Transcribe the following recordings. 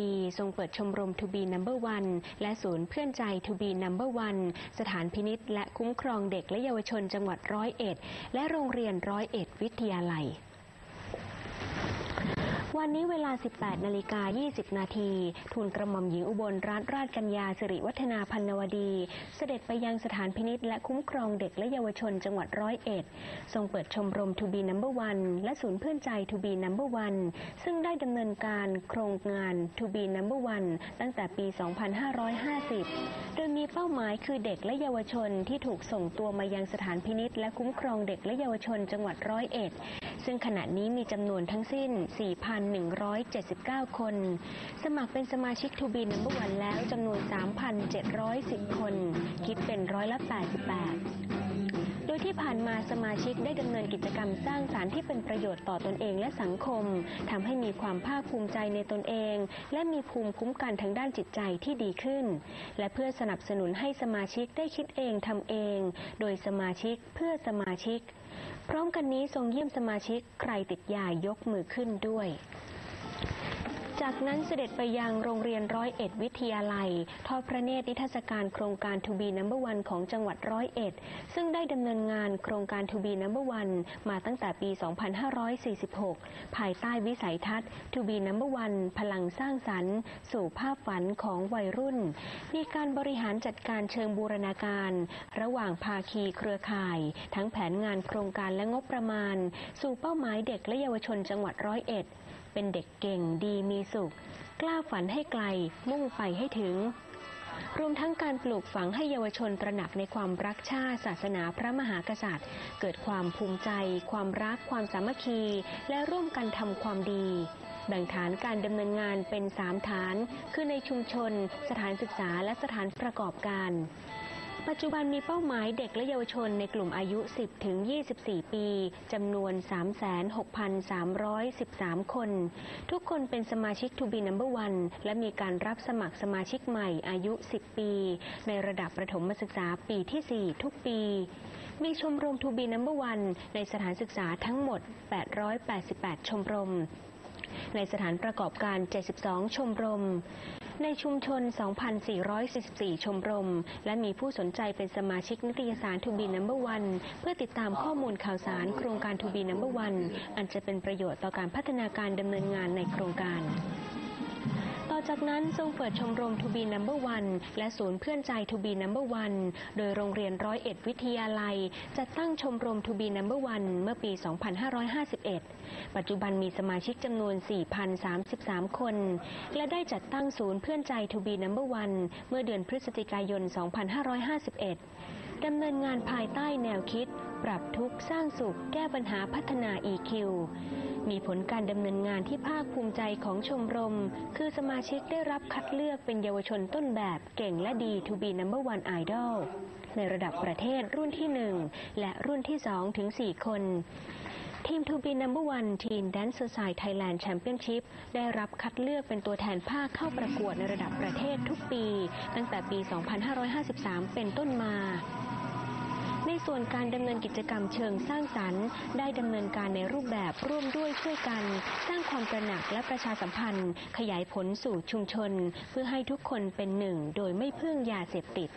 ดีทรงเปิดชมรมทูบีนัมเบอร์วันและศูนย์เพื่อนใจทูบีนัมเบอร์วันสถานพินิษและคุ้มครองเด็กและเยาวชนจังหวัดร้อยเอ็ด และโรงเรียนร้อยเอ็ดวิทยาลัย วันนี้เวลา 18 นาฬิกา 20 นาทีทูลกระหม่อมหญิงอุบลรัตนราชกัญญาสิริวัฒนาพันนวดี เสด็จไปยังสถานพินิษและคุ้มครองเด็กและเยาวชนจังหวัดร้อยเอ็ด ทรงเปิดชมรม To be Number One และศูนย์เพื่อนใจ To be Number One ซึ่งได้ดำเนินการโครงงาน To be Number One ตั้งแต่ปี 2550 โดยมีเป้าหมายคือเด็กและเยาวชนที่ถูกส่งตัวมายังสถานพินิษและคุ้มครองเด็กและเยาวชนจังหวัดร้อยเอ็ด ซึ่งขณะนี้มีจำนวนทั้งสิ้น 4,179 คน สมัครเป็นสมาชิกทูบีนัมเบอร์วันแล้วจำนวน 3,710 คน คิดเป็นร้อยละ 88โดยที่ผ่านมาสมาชิกได้ดำเนินกิจกรรมสร้างสารรค์ที่เป็นประโยชน์ต่อตนเองและสังคมทำให้มีความภาคภูมิใจในตนเอง และมีภูมิคุ้มกันทางด้านจิตใจที่ดีขึ้น และเพื่อสนับสนุนให้สมาชิกได้คิดเองทำเอง โดยสมาชิกเพื่อสมาชิก พร้อมกันนี้ทรงเยี่ยมสมาชิกใครติดยายกมือขึ้นด้วย จากนั้นเสด็จไปยังโรงเรียนร้อยเอ็ดวิทยาลัย ทอดพระเนตรนิทรรศการโครงการ To be Number One ของจังหวัดร้อยเอ็ดซึ่งได้ดำเนินงานโครงการ To be Number One มาตั้งแต่ปี 2546 ภายใต้วิสัยทัศน์ To be Number One พลังสร้างสรรค์ สู่ภาพฝันของวัยรุ่น มีการบริหารจัดการเชิงบูรณาการ ระหว่างภาคีเครือข่าย ทั้งแผนงานโครงการและงบประมาณ สู่เป้าหมายเด็กและเยาวชนจังหวัดร้อยเอ็ด เป็นเด็กเก่งดีมีสุข กล้าฝันให้ไกล มุ่งไปให้ถึง รวมทั้งการปลูกฝังให้เยาวชนตระหนักในความรักชาติศาสนาพระมหากษัตริย์ เกิดความภูมิใจ ความรัก ความสามัคคี และร่วมกันทำความดีแบ่งฐานการดำเนินงานเป็น 3 ฐาน คือในชุมชน สถานศึกษาและสถานประกอบการ ปัจจุบันมีเป้าหมายเด็กและเยาวชนในกลุ่มอายุ 10 ถึง 24 ปีจำนวน 36,313 คน ทุกคนเป็นสมาชิก To be Number One และมีการรับสมัครสมาชิกใหม่อายุ 10 ปี ในระดับประถมศึกษาปีที่ 4 ทุกปี มีชมรม To be Number One ในสถานศึกษาทั้งหมด 888 ชมรมในสถานประกอบการ 72 ชมรม ในชุมชน 2,444 ชมรม และมีผู้สนใจเป็นสมาชิกนิตยสารทูบีนัมเบอร์วันเพื่อติดตามข้อมูลข่าวสารโครงการทูบีนัมเบอร์วันอันจะเป็นประโยชน์ต่อการพัฒนาการดำเนินงานในโครงการ อจากนั้นทรงเปิดชมรม To be Number One และศูนย์เพื่อนใจ To be Number One โดยโรงเรียนร้อยเอ็ดวิทยาลัย จัดตั้งชมรม To be Number One เมื่อปี 2551 ปัจจุบันมีสมาชิกจำนวน 4,033 คน และได้จัดตั้งศูนย์เพื่อนใจ To be Number One เมื่อเดือนพฤศจิกายน 2551ดำเนินงานภายใต้แนวคิด ปรับทุกข์สร้างสุข แก้ปัญหาพัฒนา EQ มีผลการดำเนินงานที่ภาคภูมิใจของชมรม คือสมาชิกได้รับคัดเลือกเป็นเยาวชนต้นแบบเก่งและดี To be Number One Idol ในระดับประเทศรุ่นที่ 1 และรุ่นที่ 2 ถึง 4 คนทีม To be Number One Teen Dancer Side Thailand Championship ได้รับคัดเลือกเป็นตัวแทนภาคเข้าประกวดในระดับประเทศทุกปี ตั้งแต่ปี 2553 เป็นต้นมา ส่วนการดำเนินกิจกรรมเชิงสร้างสรรค์ ได้ดำเนินการในรูปแบบร่วมด้วยช่วยกัน สร้างความตระหนักและประชาสัมพันธ์ ขยายผลสู่ชุมชน เพื่อให้ทุกคนเป็นหนึ่ง โดยไม่พึ่งยาเสพติด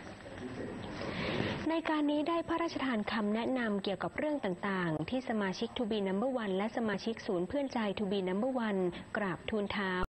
ในการนี้ได้พระราชทานคำแนะนำเกี่ยวกับเรื่องต่างๆ ที่สมาชิก To be Number One และสมาชิกศูนย์เพื่อนใจ To be Number One กราบทูลเท้า